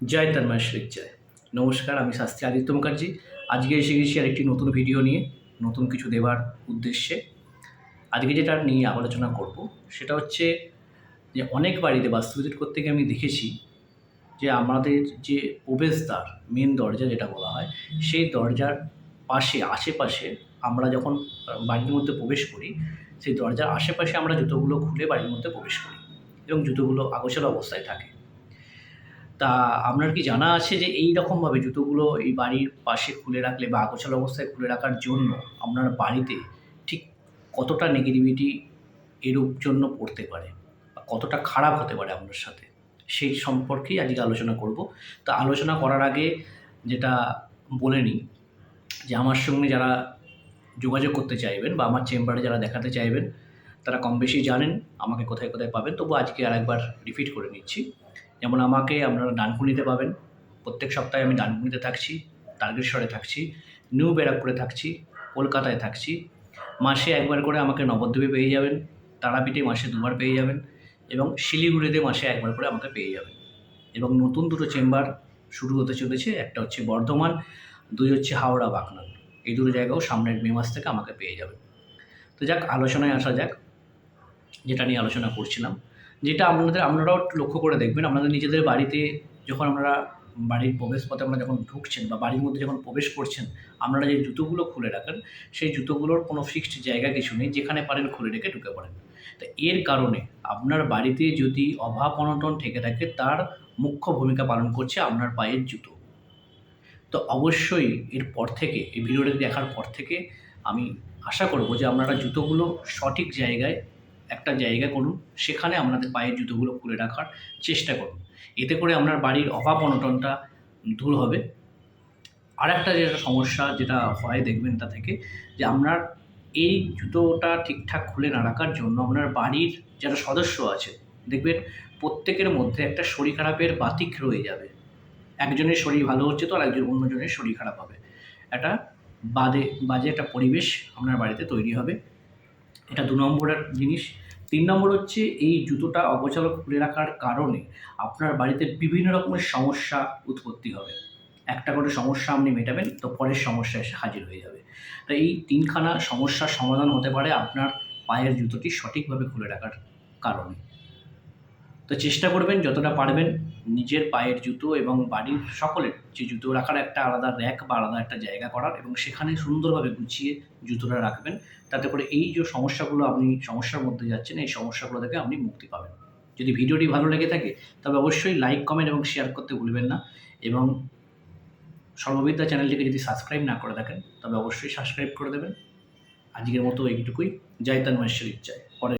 জয় তন্ময় জয় নমস্কার, আমি শাস্ত্রী আদিত্য মুখার্জি। আজকে এসে গেছি আর একটি নতুন ভিডিও নিয়ে, নতুন কিছু দেবার উদ্দেশ্যে। আজকে যেটা নিয়ে আলোচনা করব, সেটা হচ্ছে যে অনেক বাড়িতে বাস্তু করতে গিয়ে আমি দেখেছি যে আমাদের যে প্রবেশদ্বার মেন দরজা যেটা বলা হয়, সেই দরজার পাশে, আশেপাশে আমরা যখন বাড়ির মধ্যে প্রবেশ করি, সেই দরজার আশেপাশে আমরা জুতোগুলো খুলে বাড়ির মধ্যে প্রবেশ করি এবং জুতোগুলো আগোছালো অবস্থায় থাকে। তা আপনার কি জানা আছে যে এই রকমভাবে জুতোগুলো এই বাড়ির পাশে খুলে রাখলে বা আগোছালো অবস্থায় খুলে রাখার জন্য আপনার বাড়িতে ঠিক কতটা নেগেটিভিটি এর জন্য পড়তে পারে? বা কতটা খারাপ হতে পারে আপনার সাথে? সেই সম্পর্কেই আজকে আলোচনা করব। তা আলোচনা করার আগে যেটা বলে নিই যে আমার সঙ্গে যারা যোগাযোগ করতে চাইবেন বা আমার চেম্বারে যারা দেখাতে চাইবেন, তারা কম বেশি জানেন, আমাকে কোথায় কোথায় পাবেন। তবু আজকে আরেকবার রিপিট করে নিচ্ছি। যেমন আমাকে আপনারা ডানকুনিতে পাবেন। প্রত্যেক সপ্তাহে আমি ডানকুনিতে থাকছি, তারকেশ্বরে থাকছি, নিউ ব্যারাকপুরে থাকছি, কলকাতায় থাকছি। মাসে একবার করে আমাকে নবদ্বীপে পেয়ে যাবেন, তারাপীঠে মাসে দুবার পেয়ে যাবেন এবং শিলিগুড়িতে মাসে একবার করে আমাকে পেয়ে যাবেন। এবং নতুন দুটো চেম্বার শুরু হতে চলেছে, একটা হচ্ছে বর্ধমান, দুই হচ্ছে হাওড়া, বাকনান। এই দুটো জায়গাও সামনের মে মাস থেকে আমাকে পেয়ে যাবেন। তো যাক, আলোচনায় আসা যাক, যেটা নিয়ে আলোচনা করছিলাম। যেটা আপনাদের, আপনারাও লক্ষ্য করে দেখবেন। আপনাদের নিজেদের বাড়িতে যখন আপনারা বাড়ির প্রবেশ পথে আপনারা যখন ঢুকছেন বা বাড়ির মধ্যে যখন প্রবেশ করছেন, আপনারা যে জুতোগুলো খুলে রাখেন, সেই জুতোগুলোর কোনো ফিক্সড জায়গা কিছু নেই, যেখানে পারেন খুলে রেখে ঢুকে পড়েন। তা এর কারণে আপনার বাড়িতে যদি অভাব অনটন থেকে থাকে, তার মুখ্য ভূমিকা পালন করছে আপনার পায়ের জুতো। তো অবশ্যই এর পর থেকে, এই ভিডিওটা দেখার পর থেকে আমি আশা করব যে আপনারা জুতোগুলো সঠিক জায়গায় একটা জায়গা করুন, সেখানে আপনাদের পায়ের জুতোগুলো খুলে রাখার চেষ্টা করুন। এতে করে আপনার বাড়ির অভাব অনটনটা দূর হবে। আর একটা যেটা সমস্যা যেটা হয় দেখবেন তা থেকে, যে আপনার এই জুতোটা ঠিকঠাক খুলে না রাখার জন্য আপনার বাড়ির যারা সদস্য আছে, দেখবেন প্রত্যেকের মধ্যে একটা শরীর খারাপের বাতিক রয়ে যাবে। একজনের শরীর ভালো হচ্ছে তো আর একজন অন্যজনের শরীর খারাপ হবে। একটা বাদে বাজে একটা পরিবেশ আপনার বাড়িতে তৈরি হবে। এটা দু নম্বরের জিনিস। তিন নম্বর হচ্ছে এই জুতোটা অগোছালো খুলে রাখার কারণে আপনার বাড়িতে বিভিন্ন রকমের সমস্যা উৎপত্তি হবে। একটা করে সমস্যা আপনি মেটাবেন তো পরের সমস্যা এসে হাজির হয়ে যাবে। তো এই তিনখানা সমস্যার সমাধান হতে পারে আপনার পায়ের জুতোটি সঠিকভাবে খুলে রাখার কারণে। তো চেষ্টা করবেন যতটা পারবেন নিজের পায়ের জুতো এবং বাড়ির সকলের যে জুতো রাখার একটা আলাদা র্যাক বা আলাদা একটা জায়গা করার এবং সেখানে সুন্দরভাবে গুছিয়ে জুতোটা রাখবেন। তাতে করে এই যে সমস্যাগুলো আপনি সমস্যার মধ্যে যাচ্ছেন, এই সমস্যাগুলো থেকে আপনি মুক্তি পাবেন। যদি ভিডিওটি ভালো লেগে থাকে, তবে অবশ্যই লাইক, কমেন্ট এবং শেয়ার করতে ভুলবেন না এবং সর্ববিদ্যা চ্যানেলটিকে যদি সাবস্ক্রাইব না করে থাকেন, তবে অবশ্যই সাবস্ক্রাইব করে দেবেন। আজকের মতো এইটুকুই। জয় তন্ময়েশ্বরীর জয়।